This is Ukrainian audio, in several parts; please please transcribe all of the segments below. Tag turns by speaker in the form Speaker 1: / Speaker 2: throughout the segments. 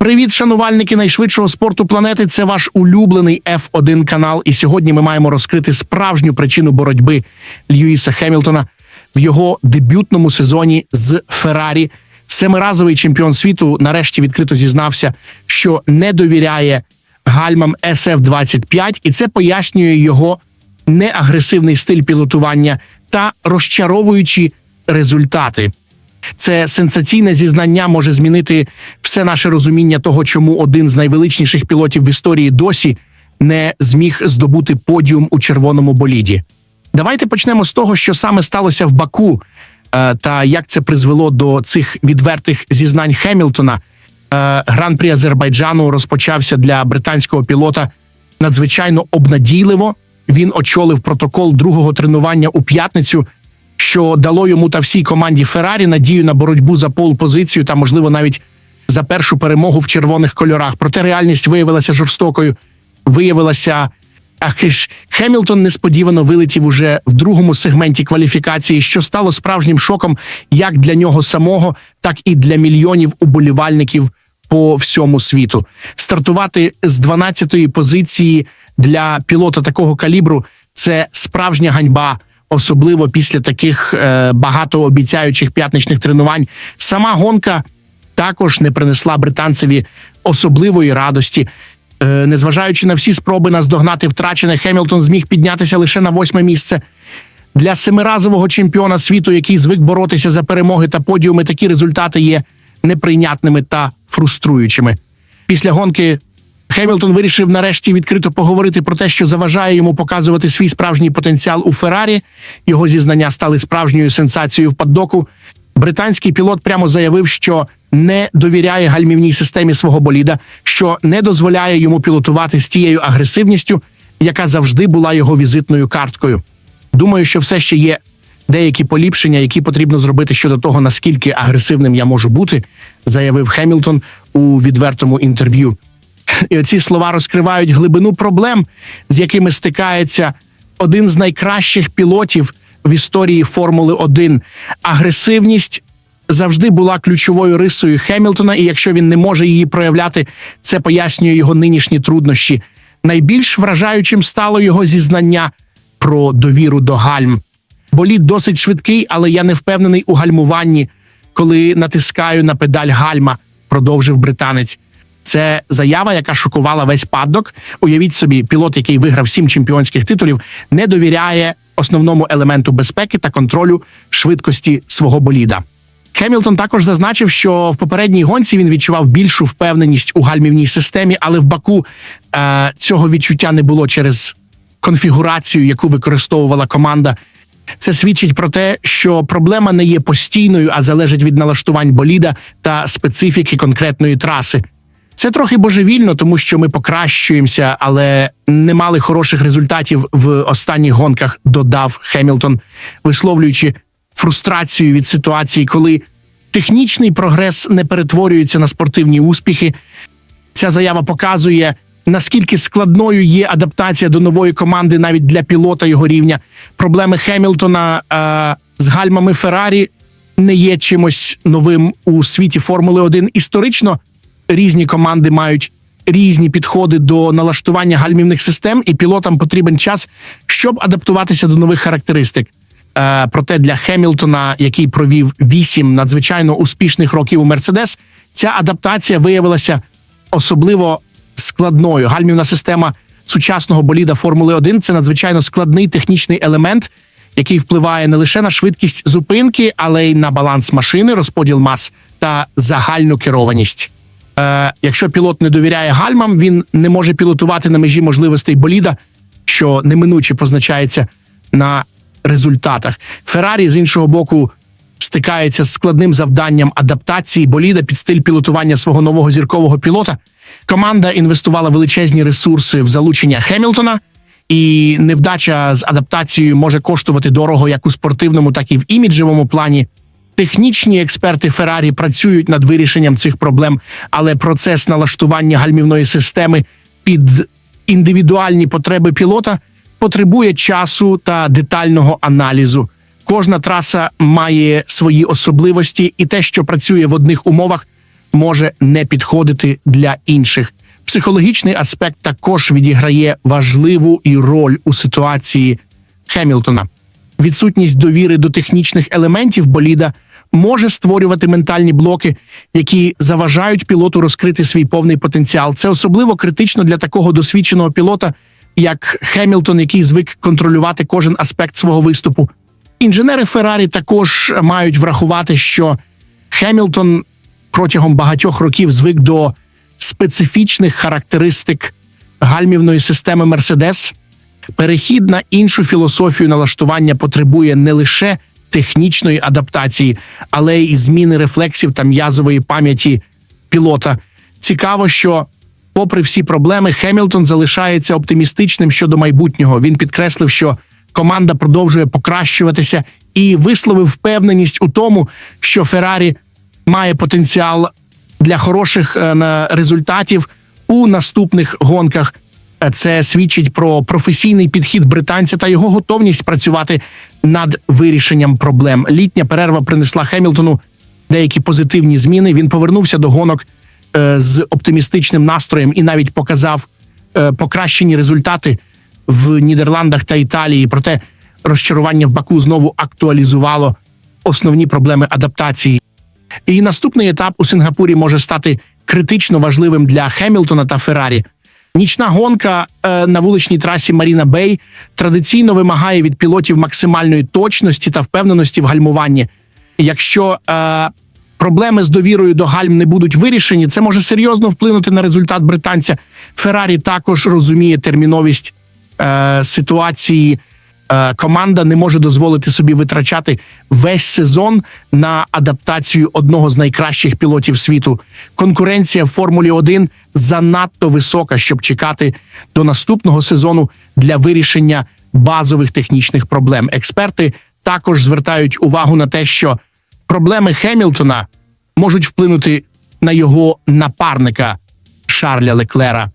Speaker 1: Привіт, шанувальники найшвидшого спорту планети. Це ваш улюблений F1 канал. І сьогодні ми маємо розкрити справжню причину боротьби Льюіса Хемілтона в його дебютному сезоні з Феррарі. Семиразовий чемпіон світу нарешті відкрито зізнався, що не довіряє гальмам SF-25, і це пояснює його неагресивний стиль пілотування та розчаровуючі результати. Це сенсаційне зізнання може змінити все наше розуміння того, чому один з найвеличніших пілотів в історії досі не зміг здобути подіум у червоному боліді. Давайте почнемо з того, що саме сталося в Баку, е, та як це призвело до цих відвертих зізнань Хемілтона. Е, Гран-прі Азербайджану розпочався для британського пілота надзвичайно обнадійливо. Він очолив протокол другого тренування у п'ятницю, що дало йому та всій команді Феррарі надію на боротьбу за пол-позицію та, можливо, навіть за першу перемогу в червоних кольорах. Проте реальність виявилася жорстокою. Виявилася, ах ж Хемілтон несподівано вилетів уже в другому сегменті кваліфікації, що стало справжнім шоком як для нього самого, так і для мільйонів уболівальників по всьому світу. Стартувати з 12-ї позиції для пілота такого калібру це справжня ганьба. Особливо після таких е, багатообіцяючих п'ятничних тренувань. Сама гонка також не принесла британцеві особливої радості. Е, незважаючи на всі спроби наздогнати втрачене, Хемілтон зміг піднятися лише на восьме місце. Для семиразового чемпіона світу, який звик боротися за перемоги та подіуми, такі результати є неприйнятними та фруструючими. Після гонки Хемілтон вирішив нарешті відкрито поговорити про те, що заважає йому показувати свій справжній потенціал у Феррарі. Його зізнання стали справжньою сенсацією в паддоку. Британський пілот прямо заявив, що не довіряє гальмівній системі свого боліда, що не дозволяє йому пілотувати з тією агресивністю, яка завжди була його візитною карткою. Думаю, що все ще є деякі поліпшення, які потрібно зробити щодо того, наскільки агресивним я можу бути, заявив Хемілтон у відвертому інтерв'ю. І оці слова розкривають глибину проблем, з якими стикається один з найкращих пілотів в історії Формули 1. Агресивність завжди була ключовою рисою Хемілтона, і якщо він не може її проявляти, це пояснює його нинішні труднощі. Найбільш вражаючим стало його зізнання про довіру до гальм. Болід досить швидкий, але я не впевнений у гальмуванні, коли натискаю на педаль гальма, продовжив британець. Це заява, яка шокувала весь паддок. Уявіть собі, пілот, який виграв сім чемпіонських титулів, не довіряє основному елементу безпеки та контролю швидкості свого боліда. Хемілтон також зазначив, що в попередній гонці він відчував більшу впевненість у гальмівній системі, але в Баку е, цього відчуття не було через конфігурацію, яку використовувала команда. Це свідчить про те, що проблема не є постійною, а залежить від налаштувань боліда та специфіки конкретної траси. Це трохи божевільно, тому що ми покращуємося, але не мали хороших результатів в останніх гонках. Додав Хемілтон, висловлюючи фрустрацію від ситуації, коли технічний прогрес не перетворюється на спортивні успіхи. Ця заява показує, наскільки складною є адаптація до нової команди навіть для пілота його рівня. Проблеми Хемілтона е, з гальмами Феррарі не є чимось новим у світі Формули 1. Історично різні команди мають різні підходи до налаштування гальмівних систем, і пілотам потрібен час, щоб адаптуватися до нових характеристик. Е, проте для Хемілтона, який провів вісім надзвичайно успішних років у Мерседес, ця адаптація виявилася особливо складною. Гальмівна система сучасного боліда Формули 1 це надзвичайно складний технічний елемент, який впливає не лише на швидкість зупинки, але й на баланс машини, розподіл мас та загальну керованість. Е, якщо пілот не довіряє гальмам, він не може пілотувати на межі можливостей боліда, що неминуче позначається на результатах. Феррарі з іншого боку стикається з складним завданням адаптації боліда під стиль пілотування свого нового зіркового пілота. Команда інвестувала величезні ресурси в залучення Хемілтона, і невдача з адаптацією може коштувати дорого як у спортивному, так і в іміджевому плані. Технічні експерти Феррарі працюють над вирішенням цих проблем, але процес налаштування гальмівної системи під індивідуальні потреби пілота потребує часу та детального аналізу. Кожна траса має свої особливості, і те, що працює в одних умовах, може не підходити для інших. Психологічний аспект також відіграє важливу і роль у ситуації Хемілтона. Відсутність довіри до технічних елементів боліда може створювати ментальні блоки, які заважають пілоту розкрити свій повний потенціал. Це особливо критично для такого досвідченого пілота, як Хемілтон, який звик контролювати кожен аспект свого виступу. Інженери Феррарі також мають врахувати, що Хемілтон протягом багатьох років звик до специфічних характеристик гальмівної системи Мерседес. Перехід на іншу філософію налаштування потребує не лише технічної адаптації, але й зміни рефлексів та м'язової пам'яті пілота. Цікаво, що, попри всі проблеми, Хемілтон залишається оптимістичним щодо майбутнього. Він підкреслив, що команда продовжує покращуватися і висловив впевненість у тому, що Феррарі має потенціал для хороших е, результатів у наступних гонках. Це свідчить про професійний підхід британця та його готовність працювати над вирішенням проблем. Літня перерва принесла Хемілтону деякі позитивні зміни. Він повернувся до гонок е, з оптимістичним настроєм і навіть показав е, покращені результати в Нідерландах та Італії. Проте розчарування в Баку знову актуалізувало основні проблеми адаптації. І наступний етап у Сингапурі може стати критично важливим для Хемілтона та Феррарі. Нічна гонка е, на вуличній трасі Маріна Бей традиційно вимагає від пілотів максимальної точності та впевненості в гальмуванні. Якщо е, проблеми з довірою до гальм не будуть вирішені, це може серйозно вплинути на результат британця. Феррарі також розуміє терміновість е, ситуації. Е, команда не може дозволити собі витрачати весь сезон на адаптацію одного з найкращих пілотів світу. Конкуренція в Формулі 1 занадто висока, щоб чекати до наступного сезону для вирішення базових технічних проблем. Експерти також звертають увагу на те, що проблеми Хемілтона можуть вплинути на його напарника Шарля Леклера.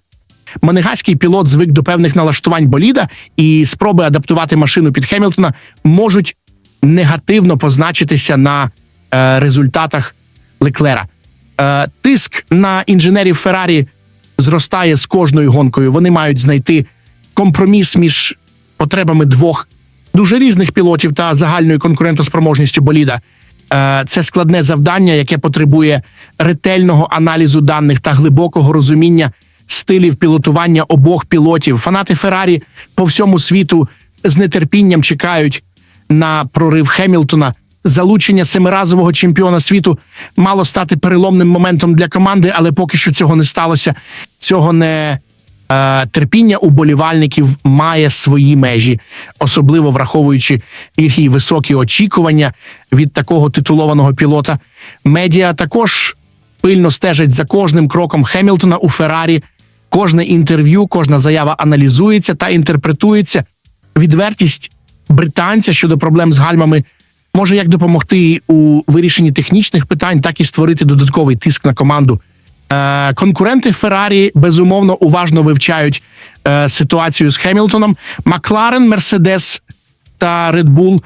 Speaker 1: Манегайський пілот звик до певних налаштувань боліда, і спроби адаптувати машину під Хемілтона можуть негативно позначитися на е, результатах Леклера. Е, тиск на інженерів Феррарі зростає з кожною гонкою. Вони мають знайти компроміс між потребами двох дуже різних пілотів та загальною конкурентоспроможністю боліда. Е, Це складне завдання, яке потребує ретельного аналізу даних та глибокого розуміння стилів пілотування обох пілотів. Фанати Феррарі по всьому світу з нетерпінням чекають на прорив Хемілтона. Залучення семиразового чемпіона світу мало стати переломним моментом для команди, але поки що цього не сталося. Цього не е, терпіння уболівальників має свої межі, особливо враховуючи їхні високі очікування від такого титулованого пілота. Медіа також пильно стежать за кожним кроком Хемілтона у Феррарі. Кожне інтерв'ю, кожна заява аналізується та інтерпретується. Відвертість британця щодо проблем з гальмами може як допомогти у вирішенні технічних питань, так і створити додатковий тиск на команду. Е, конкуренти Феррарі безумовно уважно вивчають е, ситуацію з Хемілтоном. Макларен, Мерседес та Bull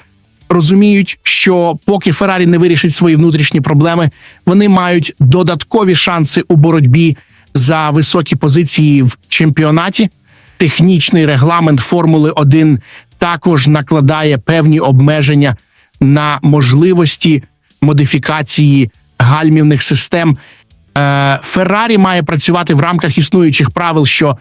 Speaker 1: розуміють, що поки Феррарі не вирішить свої внутрішні проблеми, вони мають додаткові шанси у боротьбі за високі позиції в чемпіонаті. Технічний регламент Формули 1 також накладає певні обмеження на можливості модифікації гальмівних систем. Е, Феррарі має працювати в рамках існуючих правил, що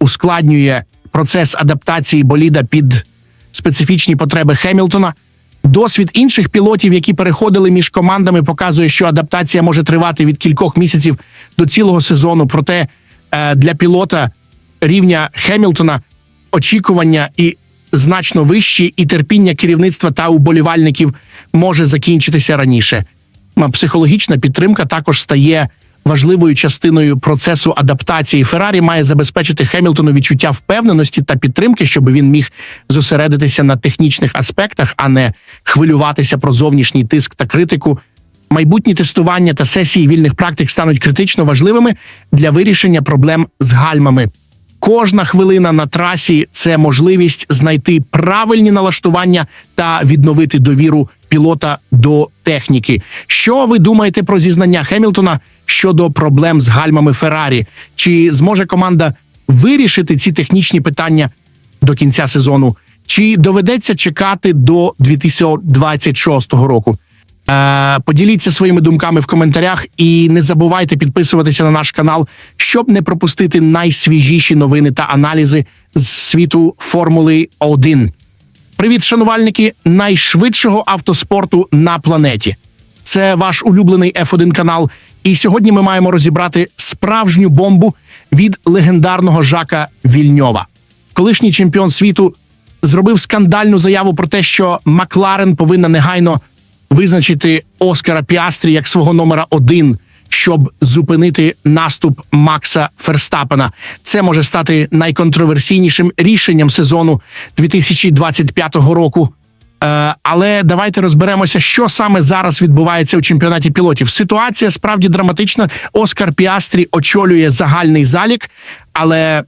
Speaker 1: ускладнює процес адаптації боліда під специфічні потреби Хемілтона. Досвід інших пілотів, які переходили між командами, показує, що адаптація може тривати від кількох місяців до цілого сезону. Проте е, для пілота рівня Хемілтона очікування і значно вищі, і терпіння керівництва та уболівальників може закінчитися раніше. Психологічна підтримка також стає важливою частиною процесу адаптації. Феррарі має забезпечити Хемілтону відчуття впевненості та підтримки, щоб він міг зосередитися на технічних аспектах, а не хвилюватися про зовнішній тиск та критику. Майбутні тестування та сесії вільних практик стануть критично важливими для вирішення проблем з гальмами. Кожна хвилина на трасі це можливість знайти правильні налаштування та відновити довіру пілота до техніки. Що ви думаєте про зізнання Хемілтона щодо проблем з гальмами Феррарі. Чи зможе команда вирішити ці технічні питання до кінця сезону? Чи доведеться чекати до 2026 року? Е, поділіться своїми думками в коментарях і не забувайте підписуватися на наш канал, щоб не пропустити найсвіжіші новини та аналізи з світу Формули 1. Привіт, шанувальники найшвидшого автоспорту на планеті. Це ваш улюблений F1 канал. І сьогодні ми маємо розібрати справжню бомбу від легендарного Жака Вільньова. Колишній чемпіон світу зробив скандальну заяву про те, що Макларен повинна негайно визначити Оскара Піастрі як свого номера один, щоб зупинити наступ Макса Ферстапена. Це може стати найконтроверсійнішим рішенням сезону 2025 року. Е, але давайте розберемося, що саме зараз відбувається у чемпіонаті пілотів. Ситуація справді драматична. Оскар Піастрі очолює загальний залік, але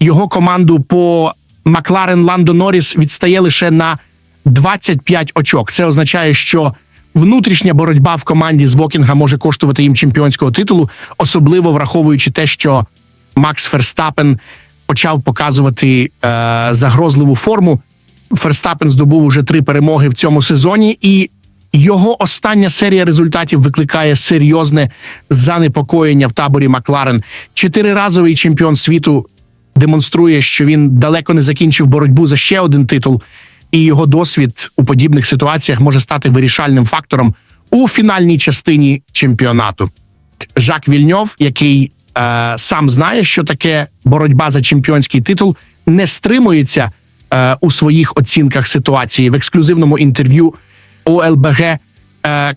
Speaker 1: його команду по Макларен Ландо Норріс відстає лише на 25 очок. Це означає, що внутрішня боротьба в команді з Вокінга може коштувати їм чемпіонського титулу, особливо враховуючи те, що Макс Ферстапен почав показувати е, загрозливу форму. Ферстапен здобув уже три перемоги в цьому сезоні, і його остання серія результатів викликає серйозне занепокоєння в таборі Макларен. Чотириразовий чемпіон світу демонструє, що він далеко не закінчив боротьбу за ще один титул, і його досвід у подібних ситуаціях може стати вирішальним фактором у фінальній частині чемпіонату. Жак Вільньов, який е, сам знає, що таке боротьба за чемпіонський титул, не стримується е, у своїх оцінках ситуації в ексклюзивному інтерв'ю ОЛБГ. Е,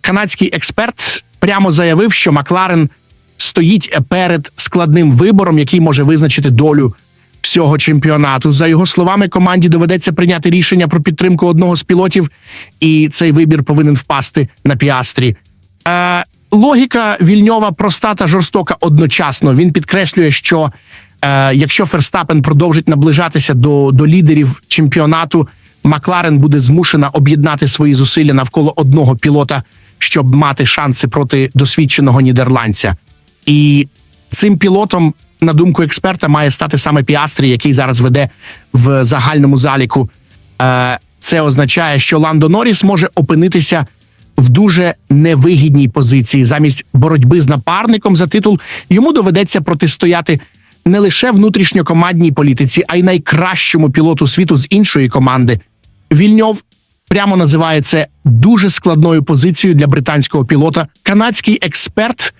Speaker 1: канадський експерт прямо заявив, що Макларен стоїть перед складним вибором, який може визначити долю всього чемпіонату. За його словами, команді доведеться прийняти рішення про підтримку одного з пілотів, і цей вибір повинен впасти на піастрі. Е, логіка вільньова проста та жорстока одночасно. Він підкреслює, що е, якщо Ферстапен продовжить наближатися до, до лідерів чемпіонату, Макларен буде змушена об'єднати свої зусилля навколо одного пілота, щоб мати шанси проти досвідченого нідерландця. І цим пілотом, на думку експерта, має стати саме Піастрі, який зараз веде в загальному заліку. Е, Це означає, що Ландо Норріс може опинитися в дуже невигідній позиції. Замість боротьби з напарником за титул йому доведеться протистояти не лише внутрішньокомандній політиці, а й найкращому пілоту світу з іншої команди. Вільньов прямо називає це дуже складною позицією для британського пілота. Канадський експерт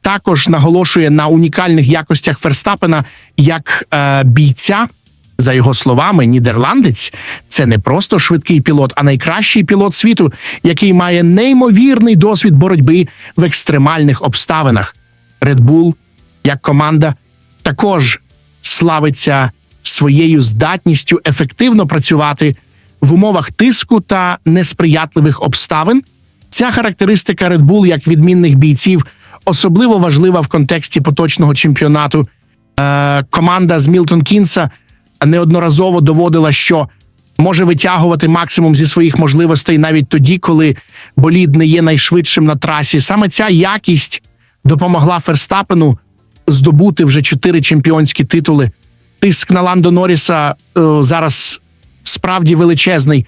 Speaker 1: також наголошує на унікальних якостях Ферстапена як е, бійця. За його словами, нідерландець це не просто швидкий пілот, а найкращий пілот світу, який має неймовірний досвід боротьби в екстремальних обставинах. Red Bull, як команда, також славиться своєю здатністю ефективно працювати в умовах тиску та несприятливих обставин. Ця характеристика Red Bull як відмінних бійців особливо важлива в контексті поточного чемпіонату. Е, команда з Мілтон Кінса неодноразово доводила, що може витягувати максимум зі своїх можливостей навіть тоді, коли болід не є найшвидшим на трасі. Саме ця якість допомогла Ферстапену здобути вже чотири чемпіонські титули. Тиск на Ландо Норріса е, зараз справді величезний.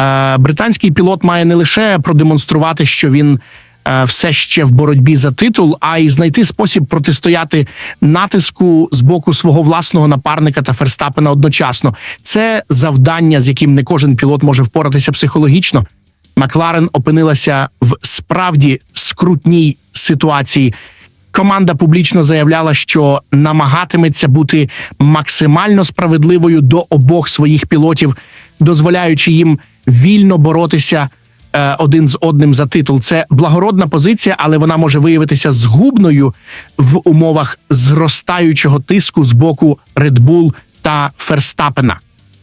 Speaker 1: Е, британський пілот має не лише продемонструвати, що він е, все ще в боротьбі за титул, а й знайти спосіб протистояти натиску з боку свого власного напарника та Ферстапена одночасно. Це завдання, з яким не кожен пілот може впоратися психологічно. Макларен опинилася в справді скрутній ситуації. Команда публічно заявляла, що намагатиметься бути максимально справедливою до обох своїх пілотів, дозволяючи їм вільно боротися е, один з одним за титул. Це благородна позиція, але вона може виявитися згубною в умовах зростаючого тиску з боку Red Bull та Ферстапена.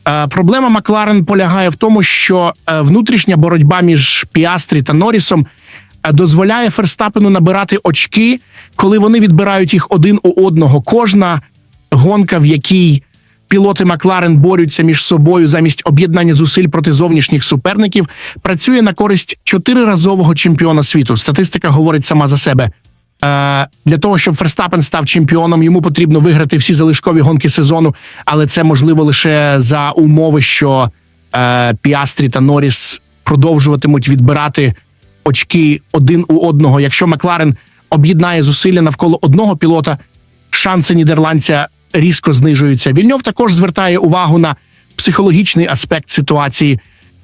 Speaker 1: Е, Проблема Макларен полягає в тому, що е, внутрішня боротьба між Піастрі та Норрісом дозволяє Ферстапену набирати очки, коли вони відбирають їх один у одного. Кожна гонка, в якій пілоти Макларен борються між собою замість об'єднання зусиль проти зовнішніх суперників, працює на користь чотириразового чемпіона світу. Статистика говорить сама за себе. Е, Для того, щоб Ферстапен став чемпіоном, йому потрібно виграти всі залишкові гонки сезону, але це можливо лише за умови, що е, Піастрі та Норріс продовжуватимуть відбирати очки один у одного. Якщо Макларен об'єднає зусилля навколо одного пілота, шанси нідерландця різко знижуються. Вільньов також звертає увагу на психологічний аспект ситуації.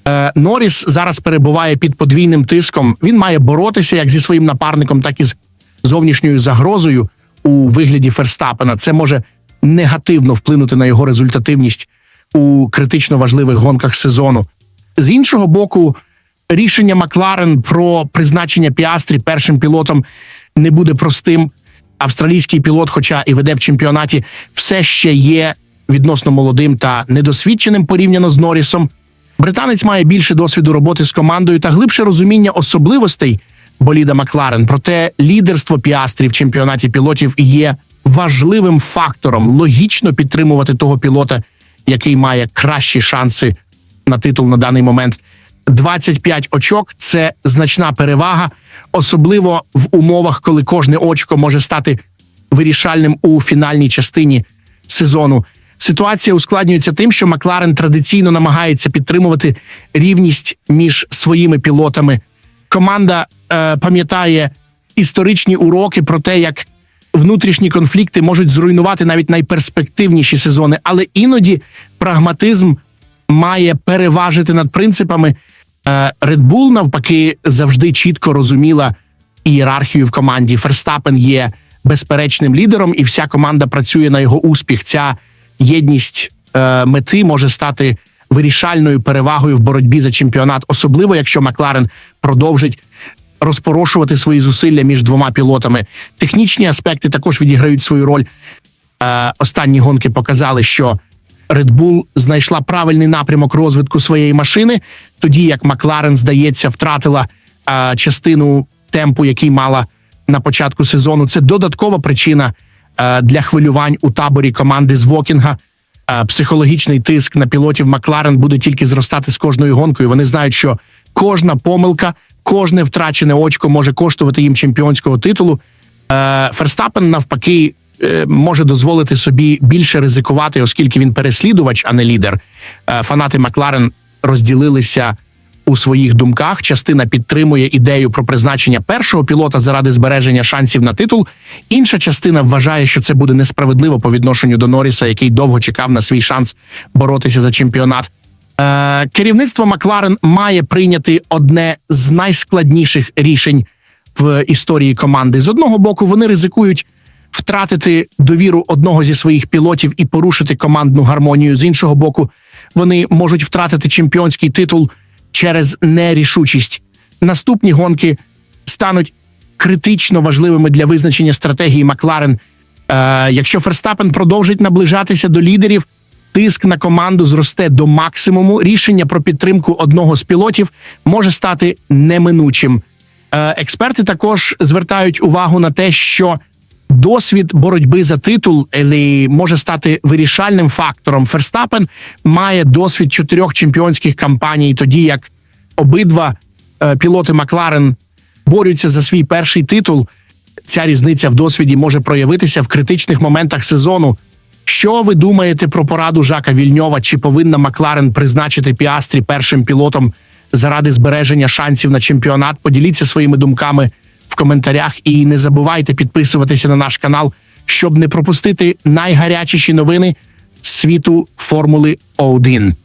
Speaker 1: Е, Норріс зараз перебуває під подвійним тиском. Він має боротися як зі своїм напарником, так і з зовнішньою загрозою у вигляді Ферстапена. Це може негативно вплинути на його результативність у критично важливих гонках сезону. З іншого боку, рішення Макларен про призначення Піастрі першим пілотом не буде простим. Австралійський пілот, хоча і веде в чемпіонаті, все ще є відносно молодим та недосвідченим порівняно з Норрісом. Британець має більше досвіду роботи з командою та глибше розуміння особливостей боліда Макларен. Проте лідерство Піастрі в чемпіонаті пілотів є важливим фактором логічно підтримувати того пілота, який має кращі шанси на титул на даний момент. 25 очок це значна перевага, особливо в умовах, коли кожне очко може стати вирішальним у фінальній частині сезону. Ситуація ускладнюється тим, що Макларен традиційно намагається підтримувати рівність між своїми пілотами. Команда е, пам'ятає історичні уроки про те, як внутрішні конфлікти можуть зруйнувати навіть найперспективніші сезони, але іноді прагматизм має переважити над принципами. Е, Red Bull, навпаки, завжди чітко розуміла ієрархію в команді. Ферстапен є безперечним лідером, і вся команда працює на його успіх. Ця єдність е, мети може стати вирішальною перевагою в боротьбі за чемпіонат, особливо якщо Макларен продовжить розпорошувати свої зусилля між двома пілотами. Технічні аспекти також відіграють свою роль. Е, останні гонки показали, що Red Bull знайшла правильний напрямок розвитку своєї машини, тоді як Макларен, здається, втратила е, частину темпу, який мала на початку сезону. Це додаткова причина е, для хвилювань у таборі команди з Вокінга. Е, психологічний тиск на пілотів Макларен буде тільки зростати з кожною гонкою. Вони знають, що кожна помилка, кожне втрачене очко може коштувати їм чемпіонського титулу. Е, Ферстапен навпаки може дозволити собі більше ризикувати, оскільки він переслідувач, а не лідер. Е, Фанати Макларен розділилися у своїх думках. Частина підтримує ідею про призначення першого пілота заради збереження шансів на титул. Інша частина вважає, що це буде несправедливо по відношенню до Норріса, який довго чекав на свій шанс боротися за чемпіонат. Е, керівництво Макларен має прийняти одне з найскладніших рішень в історії команди. З одного боку, вони ризикують втратити довіру одного зі своїх пілотів і порушити командну гармонію. З іншого боку, вони можуть втратити чемпіонський титул через нерішучість. Наступні гонки стануть критично важливими для визначення стратегії Макларен. Е, якщо Ферстапен продовжить наближатися до лідерів, тиск на команду зросте до максимуму. Рішення про підтримку одного з пілотів може стати неминучим. Е, експерти також звертають увагу на те, що досвід боротьби за титул елі, може стати вирішальним фактором. Ферстапен має досвід чотирьох чемпіонських кампаній, тоді як обидва е, пілоти Макларен борються за свій перший титул. Ця різниця в досвіді може проявитися в критичних моментах сезону. Що ви думаєте про пораду Жака Вільньова? Чи повинна Макларен призначити Піастрі першим пілотом заради збереження шансів на чемпіонат? Поділіться своїми думками в коментарях. І не забувайте підписуватися на наш канал, щоб не пропустити найгарячіші новини світу Формули 1